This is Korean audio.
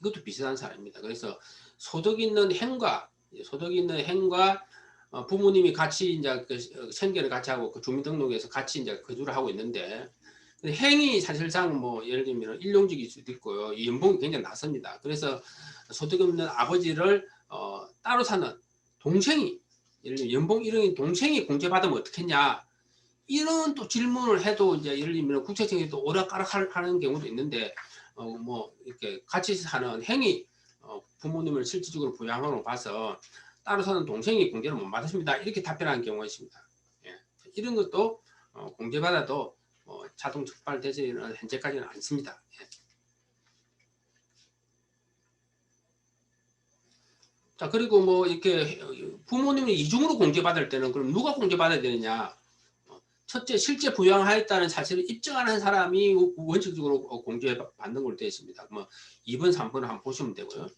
이것도 비슷한 사례입니다. 그래서 소득 있는 행과 소득 있는 행과 어, 부모님이 같이 이제 그 생계를 같이 하고 그 주민등록에서 같이 이제 거주를 하고 있는데 행이 사실상 뭐 예를 들면 일용직일 수도 있고요. 이 연봉이 굉장히 낮습니다. 그래서 소득 없는 아버지를 어, 따로 사는 동생이 예를 들면 연봉 1억인 동생이 공제받으면 어떻겠냐 이런 또 질문을 해도 이제 예를 들면 국세청이 또 오락가락 하는 경우도 있는데 어, 뭐 이렇게 같이 사는 행위 어, 부모님을 실질적으로 부양으로 봐서 따로 사는 동생이 공제를 못 받으십니다 이렇게 답변하는 경우가 있습니다. 예. 이런 것도 어, 공제받아도 어, 자동 적발되지는 현재까지는 않습니다. 예. 자 그리고 뭐 이렇게 부모님이 이중으로 공제받을 때는 그럼 누가 공제받아야 되느냐? 어, 첫째 실제 부양하였다는 사실을 입증하는 사람이 원칙적으로 공제 받는 걸로 되어 있습니다. 뭐 2번, 3번을 한번 보시면 되고요.